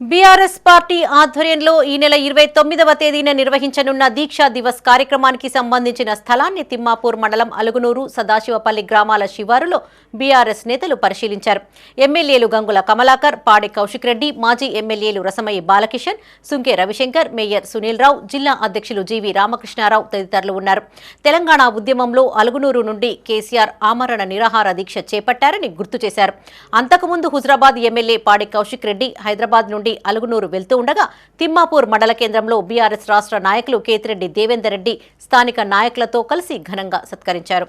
BRS party ఆధ్వర్యంలో ఈ నెల ఇరవై తొమ్మిదవ తేదీన నిర్వహించనున్న దీక్షా దివస్ కార్యక్రమానికి సంబంధించిన స్థలాన్ని తిమ్మాపూర్ మండలం అలుగునూరు సదాశివపల్లి గ్రామాల శివారులో బీఆర్ఎస్ నేతలు పరిశీలించారు. ఎమ్మెల్యేలు గంగుల కమలాకర్ పాడి కౌశిక్ రెడ్డి మాజీ ఎమ్మెల్యేలు రసమయ్య బాలకిషన్ సుంకే రవిశంకర్ మేయర్ సునీల్ రావు జిల్లా అధ్యక్షులు జీవి రామకృష్ణారావు తదితరులు ఉన్నారు. తెలంగాణ ఉద్యమంలో అలుగునూరు నుండి కేసీఆర్ ఆమరణ నిరాహార దీక్ష చేపట్టారని గుర్తు చేశారు. అంతకుముందు హుజరాబాద్ ఎమ్మెల్యే పాడి కౌశిక్ రెడ్డి హైదరాబాద్ నుండి అలుగునూరు వెళ్తూ ఉండగా తిమ్మాపూర్ మండల కేంద్రంలో బీఆర్ఎస్ రాష్ట్ర నాయకులు కేతిరెడ్డి దేవేందర్ రెడ్డి స్థానిక నాయకులతో కలిసి ఘనంగా సత్కరించారు.